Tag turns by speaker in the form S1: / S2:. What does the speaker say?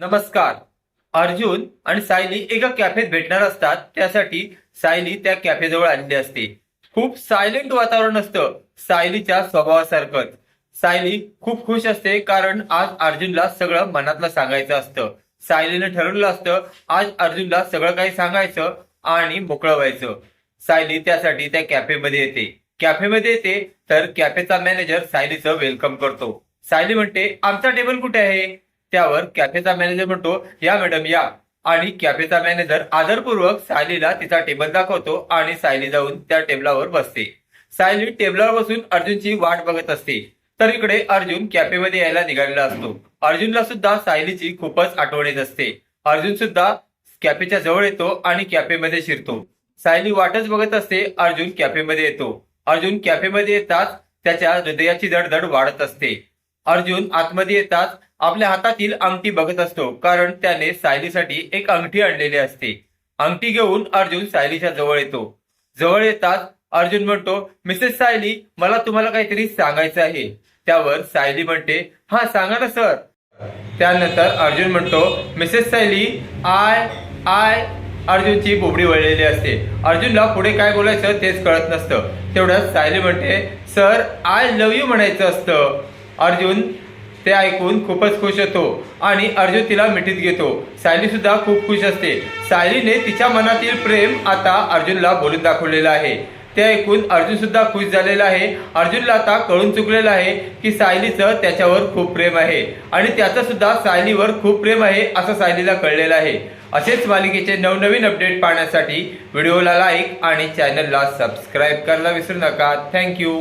S1: नमस्कार. अर्जुन आणि सायली एका कॅफेत भेटणार असतात. त्यासाठी सायली त्या कॅफेजवळ आलेली असते. खूप सायलेंट वातावरण असतं सायलीच्या स्वभावासारखंच. सायली खूप खुश असते कारण आज अर्जुनला सगळं मनातलं सांगायचं असतं. सायलीनं ठरवलं असतं आज अर्जुनला सगळं काही सांगायचं आणि मोकळं व्हायचं. सायली त्यासाठी त्या कॅफेमध्ये येते. कॅफेमध्ये येते तर कॅफेचा मॅनेजर सायलीचं वेलकम करतो. सायली म्हणते आमचा टेबल कुठे आहे? त्यावर कॅफेचा मॅनेजर म्हणतो या मॅडम या. आणि कॅफेचा मॅनेजर आदरपूर्वक सायलीला तिचा टेबल दाखवतो आणि सायली जाऊन त्या टेबलावर बसते. सायली टेबलावर बसून अर्जुनची वाट बघत असते. तर इकडे अर्जुन कॅफेमध्ये यायला निघालेला असतो. अर्जुनला सुद्धा सायलीची खूपच आठवण येत असते. अर्जुन सुद्धा कॅफेच्या जवळ येतो आणि कॅफेमध्ये शिरतो. सायली वाटच बघत असते अर्जुन कॅफेमध्ये येतो. अर्जुन कॅफेमध्ये येताच त्याच्या हृदयाची धडधड वाढत असते. अर्जुन आतमध्ये येताच आपल्या हातातील अंगठी बघत असतो कारण त्याने सायलीसाठी एक अंगठी आणलेली असते. अंगठी घेऊन अर्जुन सायलीच्या जवळ येतो. जवळ येताच अर्जुन म्हणतो मिसेस सायली मला तुम्हाला काहीतरी सांगायचं आहे. त्यावर सायली म्हणते हा सांगा ना सर. त्यानंतर अर्जुन म्हणतो मिसेस सायली आय आय. अर्जुनची बोबडी वळलेली असते. अर्जुनला पुढे काय बोलायचं तेच कळत नसतं. तेवढ्याच सायली म्हणते सर आय लव्ह यू म्हणायचं असतं. अर्जुन ते ऐकून खूपच खुश होतो आणि अर्जुन तिला मिठीत घेतो. सायली सुद्धा खूप खुश असते. सायलीने तिच्या मनातील प्रेम आता अर्जुनला बोलून दाखवलेलं आहे. ते ऐकून अर्जुन सुद्धा खुश झालेला आहे. अर्जुनला आता कळून चुकलेलं आहे की सायलीचं त्याच्यावर खूप प्रेम आहे आणि त्याचं सुद्धा सायलीवर खूप प्रेम आहे असं सायलीला कळलेलं आहे. असेच मालिकेचे नवनवीन अपडेट पाहण्यासाठी व्हिडिओला लाईक आणि चॅनलला सबस्क्राईब करायला विसरू नका. थँक्यू.